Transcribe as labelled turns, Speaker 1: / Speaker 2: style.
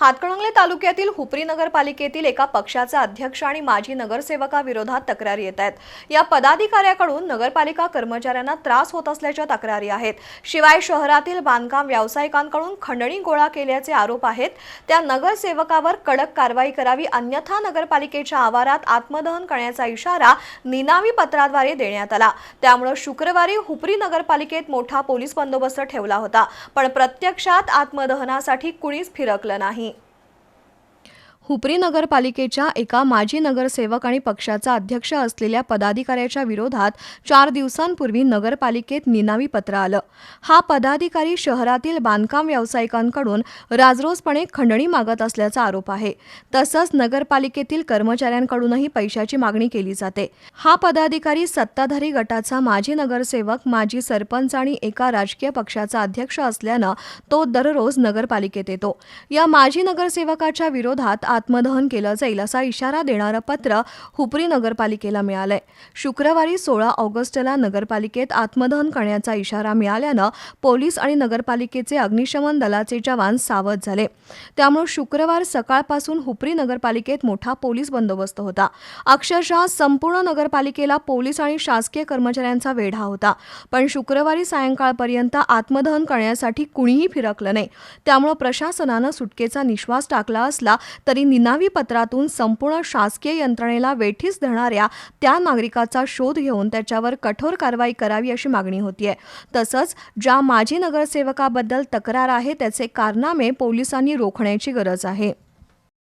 Speaker 1: हातकणंगले तालुक्यातील हुपरी नगरपालिकेतील एका पक्षाचा अध्यक्ष आणि माजी नगरसेवकाविरोधात तक्रारी येत आहेत. या पदाधिकाऱ्याकडून नगरपालिका कर्मचाऱ्यांना त्रास होत असल्याच्या तक्रारी आहेत. शिवाय शहरातील बांधकाम व्यावसायिकांकडून खंडणी गोळा केल्याचे आरोप आहेत. त्या नगरसेवकावर कडक कारवाई करावी अन्यथा नगरपालिकेच्या आवारात आत्मदहन करण्याचा इशारा निनावी पत्राद्वारे देण्यात आला. त्यामुळे शुक्रवारी हुपरी नगरपालिकेत मोठा पोलीस बंदोबस्त ठेवला होता. पण प्रत्यक्षात आत्मदहनासाठी कुणीच फिरकलं नाही. हुपरी नगरपालिकेच्या एका माजी नगरसेवक आणि पक्षाचा अध्यक्ष असलेल्या पदाधिकाऱ्याच्या विरोधात चार दिवसांपूर्वी नगरपालिकेत निनावी पत्र आलं. हा पदाधिकारी शहरातील बांधकाम व्यावसायिकांकडून राजरोसपणे खंडणी मागत असल्याचा आरोप आहे. तसंच नगरपालिकेतील कर्मचाऱ्यांकडूनही पैशाची मागणी केली जाते. हा पदाधिकारी सत्ताधारी गटाचा माजी नगरसेवक माजी सरपंच आणि एका राजकीय पक्षाचा अध्यक्ष असल्यानं तो दररोज नगरपालिकेत येतो. या माजी नगरसेवकाच्या विरोधात आत्मदहन केलं जाईल असा इशारा देणारं पत्र हुपरी नगरपालिकेला मिळालंय. शुक्रवारी सोळा ऑगस्टला नगरपालिकेत आत्मदहन करण्याचा इशारा मिळाल्यानं पोलीस आणि नगरपालिकेचे अग्निशमन दलाचे जवान सावध झाले. त्यामुळे शुक्रवार सकाळपासून हुपरी नगरपालिकेत मोठा पोलीस बंदोबस्त होता. अक्षरशः संपूर्ण नगरपालिकेला पोलीस आणि शासकीय कर्मचाऱ्यांचा वेढा होता. पण शुक्रवारी सायंकाळपर्यंत आत्मदहन करण्यासाठी कुणीही फिरकलं नाही. त्यामुळे प्रशासनानं सुटकेचा निश्वास टाकला असला तरी निनावी पत्रातून संपूर्ण शासकीय यंत्रणेला वेठीस धरणाऱ्या त्या नागरिकाचा शोध घेऊन त्याच्यावर कठोर कारवाई करावी अशी मागणी होतीये. तसंच ज्या माजी नगरसेवकाबद्दल तक्रार आहे त्याचे कारनामे पोलिसांनी रोखण्याची गरज आहे.